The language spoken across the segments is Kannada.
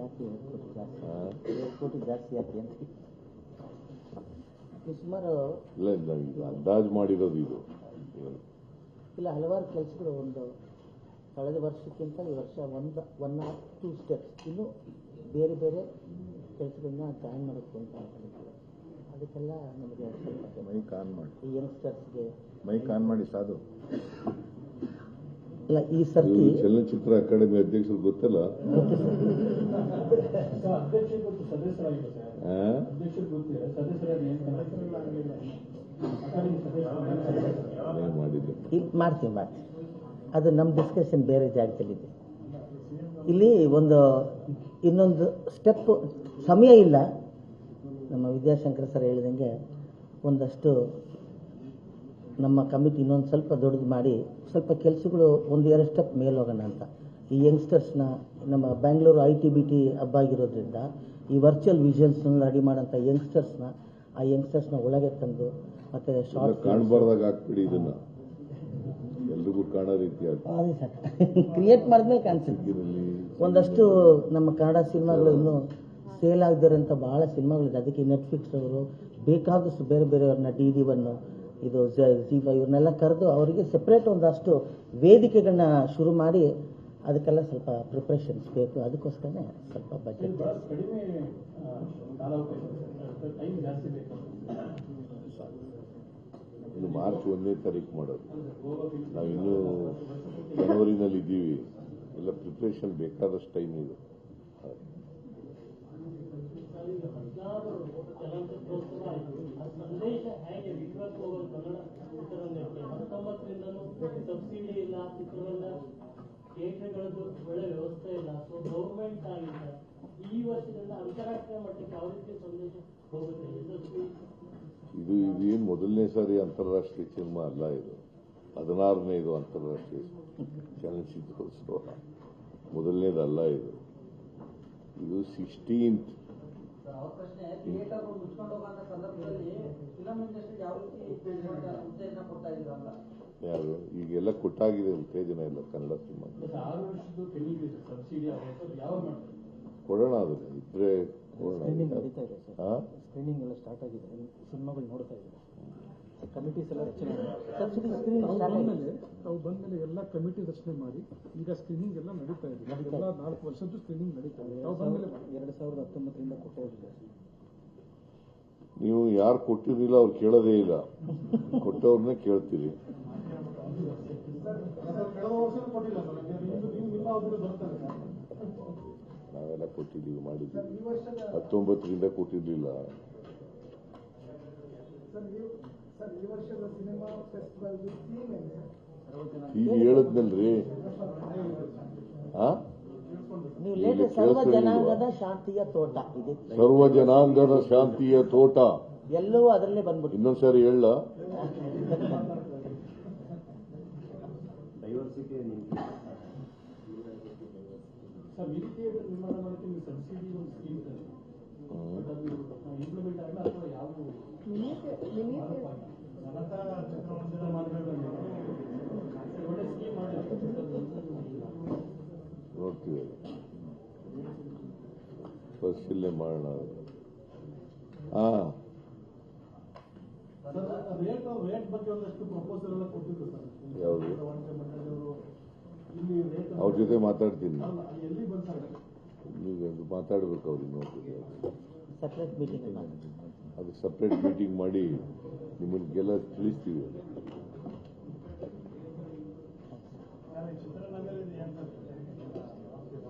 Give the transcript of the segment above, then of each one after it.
ಕೋಟಿ ಜಾಸ್ತಿ ಆ? ಐವತ್ತು ಕೋಟಿ ಜಾಸ್ತಿ ಯಾಕೆ ಅಂತ ಸುಮಾರು ಇಲ್ಲ ನಾವು ಇದು ಅಂದಾಜು ಮಾಡಿರೋದು ಇದು. ಇಲ್ಲ ಹಲವಾರು ಕೆಲಸಗಳು ಒಂದು ಕಳೆದ ವರ್ಷಕ್ಕಿಂತ ಈ ವರ್ಷ ಒಂದು ಒನ್ ಆರ್ ಟೂ ಸ್ಟೆಪ್ಸ್ ಇನ್ನು ಬೇರೆ ಬೇರೆ ಕೆಲಸಗಳನ್ನ ಜಾಯಿನ್ ಮಾಡೋಕ್ಕೆ ಅಂತ ಅದಕ್ಕೆಲ್ಲ ನಮಗೆ ಮೈಕ್ ಆನ್ ಮಾಡಿ. ಯಂಗ್ಸ್ಟರ್ಸ್ಗೆ ಮೈಕ್ ಆನ್ ಮಾಡಿ ಸಾಧು. ಇಲ್ಲ ಈ ಸರ್ತಿ ಚಲನಚಿತ್ರ ಅಕಾಡೆಮಿ ಅಧ್ಯಕ್ಷರು ಗೊತ್ತಲ್ಲ? ಮಾಡ್ತೀವಿ ಮಾಡ್ತೀವಿ ಅದು ನಮ್ಮ ಡಿಸ್ಕಷನ್ ಬೇರೆ ಜಾಗದಲ್ಲಿದೆ. ಇಲ್ಲಿ ಒಂದು ಇನ್ನೊಂದು ಸ್ಟೆಪ್ ಸಮಯ ಇಲ್ಲ. ನಮ್ಮ ವಿದ್ಯಾಶಂಕರ್ ಸರ್ ಹೇಳಿದಂಗೆ ಒಂದಷ್ಟು ನಮ್ಮ ಕಮಿಟಿ ಇನ್ನೊಂದು ಸ್ವಲ್ಪ ದೊಡ್ಡದು ಮಾಡಿ ಸ್ವಲ್ಪ ಕೆಲಸಗಳು ಒಂದು ಎರಡು ಸ್ಟೆಪ್ ಮೇಲೆ ಹೋಗೋಣ ಅಂತ. ಈ ಯಂಗ್ಸ್ಟರ್ಸ್ನ ನಮ್ಮ Bangalore I T B T hub ಆಗಿರೋದ್ರಿಂದ ಈ ವರ್ಚುವಲ್ ವಿಷನ್ಸ್ನ ರೆಡಿ ಮಾಡೋಂಥ ಯಂಗ್ಸ್ಟರ್ಸ್ನ ಆ ಯಂಗ್ಸ್ಟರ್ಸ್ನ ಒಳಗೆ ತಂದು ಮತ್ತೆ ಶಾರ್ಟ್ ಕಾಣ್ಬಾರ್ದಾಗ ಹಾಕ್ಬಿಡಿ ಇದನ್ನ. ಎಲ್ರಿಗೂ ಕಾಣೋ ರೀತಿ ಅದೇ ಸರ್. ಕ್ರಿಯೇಟ್ ಮಾಡಿದ್ಮೇಲೆ ಕಾಣಿಸುತ್ತೆ. ಒಂದಷ್ಟು ನಮ್ಮ ಕನ್ನಡ ಸಿನಿಮಾಗಳು ಇನ್ನೂ ಸೇಲ್ ಆಗದಿರೋಂಥ ಬಹಳ ಸಿನಿಮಾಗಳಿದೆ. ಅದಕ್ಕೆ ನೆಟ್ಫ್ಲಿಕ್ಸ್ ಅವರು ಬೇಕಾದಷ್ಟು ಬೇರೆ ಬೇರೆಯವ್ರನ್ನ ಡಿ ಡಿ ಒನ್ನು ಇದು ಜೀವ ಇವ್ರನ್ನೆಲ್ಲ ಕರೆದು ಅವರಿಗೆ ಸೆಪ್ರೇಟ್ ಒಂದಷ್ಟು ವೇದಿಕೆಗಳನ್ನ ಶುರು ಮಾಡಿ ಅದಕ್ಕೆಲ್ಲ ಸ್ವಲ್ಪ ಪ್ರಿಪ್ರೇಷನ್ಸ್ ಬೇಕು. ಅದಕ್ಕೋಸ್ಕರನೇ ಸ್ವಲ್ಪ ಬಜೆಟ್ ಇನ್ನು ಮಾರ್ಚ್ ಒಂದನೇ ತಾರೀಕು ಮಾಡೋದು. ನಾವು ಇನ್ನೂ ಜನವರಿನಲ್ಲಿ ಇದ್ದೀವಿ ಎಲ್ಲ ಪ್ರಿಪ್ರೇಷನ್ ಬೇಕಾದಷ್ಟು ಟೈಮ್ ಇದೆ. ಸಬ್ಸಿಡಿ ಇಲ್ಲ ಥಿಯೇಟರ್ಗಳದ್ದು ಒಳ್ಳೆ ವ್ಯವಸ್ಥೆ ಇಲ್ಲ. ಸೊ ಗೌರ್ಮೆಂಟ್ ಆಗಿಲ್ಲ. ಈ ವರ್ಷದಿಂದ ಅಂತಾರಾಷ್ಟ್ರೀಯ ಮಟ್ಟಕ್ಕೆ ಯಾವ ರೀತಿ ಸಂದೇಶ ಹೋಗುತ್ತೆ ಇದು ಇದೇನು ಮೊದಲನೇ ಸಾರಿ ಅಂತಾರಾಷ್ಟ್ರೀಯ ಸಿನಿಮಾ ಅಲ್ಲ ಇದು. ಹದಿನಾರನೇ ಇದು ಅಂತಾರಾಷ್ಟ್ರೀಯ ಚಲನಚಿತ್ರೋತ್ಸವ ಮೊದಲನೇದಲ್ಲ ಇದು. ಇದು ಸಿಕ್ಸ್ಟೀನ್ತ್ ಮುಚ್ಕೊಂಡು ಹೋಗುವಂತ ಸಂದರ್ಭದಲ್ಲಿ ಫಿಲಂ ಇಂಡಸ್ಟ್ರಿ ಯಾವ ರೀತಿ ಉತ್ತೇಜನ ಕೊಡ್ತಾ ಇದ್ರು ಅಂತ? ಯಾರು ಈಗೆಲ್ಲ ಕೊಟ್ಟಾಗಿದೆ ಉತ್ತೇಜನ ಇಲ್ಲ ಕನ್ನಡ ಸಿನಿಮಾ. ಕೊಡೋಣ ಅದನ್ನ ಇದ್ರೆ ಕೊಡೋಣ. ಸ್ಕ್ರೀನಿಂಗ್ ನಡೀತಾ ಇದೆ ಸರ್. ಹಾ? ಸ್ಕ್ರೀನಿಂಗ್ ಎಲ್ಲ ಸ್ಟಾರ್ಟ್ ಆಗಿದೆ. ಸಿನಿಮಾಗಳು ನೋಡ್ತಾ ಇದ್ದಾರೆ. ಕಮಿಟೀಸ್ ಎಲ್ಲ ರಚನೆ ತಾವು ಆಗಿದೆ. ಬಂದ್ಮೇಲೆ ಎಲ್ಲ ಕಮಿಟಿ ರಚನೆ ಮಾಡಿ ಈಗ ಸ್ಕ್ರೀನಿಂಗ್ ಎಲ್ಲ ನಡೀತಾ ಇದೆ. ಎಲ್ಲ ನಾಲ್ಕು ವರ್ಷದ್ದು ಸ್ಕ್ರೀನಿಂಗ್ ನಡೀತಾ ಇದೆ. ಎರಡು ಸಾವಿರದ ಹತ್ತೊಂಬತ್ತರಿಂದ ಕೊಟ್ಟೇ ನೀವು ಯಾರು ಕೊಟ್ಟಿರಲಿಲ್ಲ ಅವ್ರು ಕೇಳೋದೇ ಇಲ್ಲ. ಕೊಟ್ಟವ್ರನ್ನೇ ಕೇಳ್ತೀರಿ. ಕಳೆದ ಕೊಟ್ಟಿಲ್ಲ ಸರ್ ನಿಮ್ಮ ಅವಧಿಯಲ್ಲಿ ಬರ್ತಾರೆ ನಾವೆಲ್ಲ ಕೊಟ್ಟಿದ್ದೀವಿ ಮಾಡಿದ್ದೀವಿ. ಹತ್ತೊಂಬತ್ತರಿಂದ ಕೊಟ್ಟಿರ್ಲಿಲ್ಲ. ಸರ್ ಈ ವರ್ಷದ ಸಿನಿಮಾ ಫೆಸ್ಟಿವಲ್ ಥೀಮ್ ಏನು ಈಗ ಹೇಳದ್ನಲ್ರಿ. ಜನಾಂಗದ ಶಾಂತಿಯ ತೋಟ. ಇದೆ ಸರ್ವ ಜನಾಂಗದ ಶಾಂತಿಯ ತೋಟ. ಎಲ್ಲವೂ ಅದರಲ್ಲೇ ಬಂದ್ಬಿಟ್ಟು ಇನ್ನೊಂದ್ಸಾರಿ ಹೇಳ ಸರ್ ಮಿನಿ ಥಿಯೇಟರ್ ನಿರ್ಮಾಣ ಮಾಡೋಕ್ಕೆ ನೀವು ಸಬ್ಸಿಡಿ ಒಂದು ಸ್ಕೀಮ್ ಇದೆ ಬಟ್ ಅದು ಇಂಪ್ಲಿಮೆಂಟ್ ಆಗಲ್ಲ ಅಥವಾ ಯಾವ ಒಳ್ಳೆ ಸ್ಕೀಮ್ ನೋಡ್ತೀವಿ ಪರಿಶೀಲನೆ ಮಾಡೋಣ. ಹಾ ರೇಟ್ ರೇಟ್ ಬಗ್ಗೆ ಒಂದಷ್ಟು ಪ್ರಪೋಸಲ್ ಎಲ್ಲ ಕೊಟ್ಟಿದ್ರು ಸರ್. ಯಾವುದು? ಅವ್ರ ಜೊತೆ ಮಾತಾಡ್ತೀನಿ ಬಂತಾರೆ ನೀವು ಮಾತಾಡ್ಬೇಕು ಅವ್ರಿಗೆ ನೋಡ್ತೀನಿ ಸಪ್ರೇಟ್ ಮೀಟಿಂಗ್ ಅದು ಸಪ್ರೇಟ್ ಮೀಟಿಂಗ್ ಮಾಡಿ ನಿಮ್ಮನ್ಗೆಲ್ಲ ತಿಳಿಸ್ತೀವಿ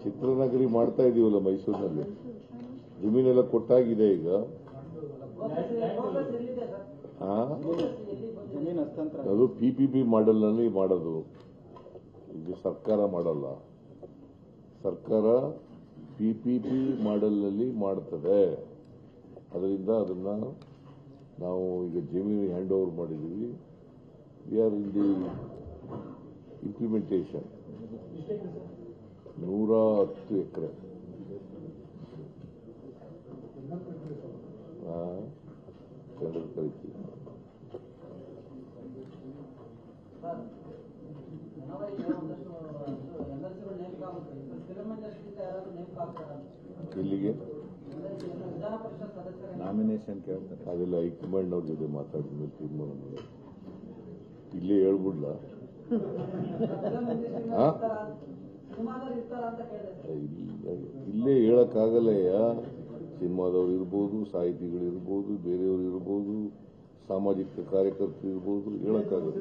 ಚಿತ್ರನಗರಿ ಮಾಡ್ತಾ ಇದೀವಲ್ಲ ಮೈಸೂರಿನಲ್ಲಿ. ಜಮೀನೆಲ್ಲ ಕೊಟ್ಟಾಗಿದೆ ಈಗ. ಅದು ಪಿಪಿಪಿ ಪಿ ಪಿ ಮಾಡಲ್ನಲ್ಲಿ ಮಾಡೋದು. ಇದು ಸರ್ಕಾರ ಮಾಡಲ್ಲ. ಸರ್ಕಾರ ಪಿ ಪಿ ಪಿ ಮಾಡಲ್ನಲ್ಲಿ ಮಾಡ್ತದೆ. ಅದರಿಂದ ಅದನ್ನ ನಾವು ಈಗ ಜಮೀನು ಹ್ಯಾಂಡ್ ಓವರ್ ಮಾಡಿದ್ದೀವಿ. We are in the implementation ನೂರ ಹತ್ತು ಎಕರೆ. ಕರಿತೀವಿ ಇಲ್ಲಿಗೆ. ನಾಮಿನೇಷನ್ ಕೇಳ್ತಾರೆ ಅದೆಲ್ಲ ಹೈಕಮಾಂಡ್ ಅವ್ರ ಜೊತೆ ಮಾತಾಡಿದ ಮೇಲೆ ತೀರ್ಮಾನ ಇಲ್ಲೇ ಹೇಳ್ಬಿಡ್ಲಾ. ಇಲ್ಲೇ ಹೇಳಕ್ಕಾಗಲ್ಲಯ್ಯ ಸಿನಿಮಾದವ್ರು ಇರ್ಬೋದು, ಸಾಹಿತಿಗಳು ಇರ್ಬೋದು, ಬೇರೆಯವರು ಇರ್ಬೋದು, ಸಾಮಾಜಿಕ ಕಾರ್ಯಕರ್ತರು ಇರ್ಬೋದು, ಹೇಳಕ್ಕಾಗಲ್ಲ.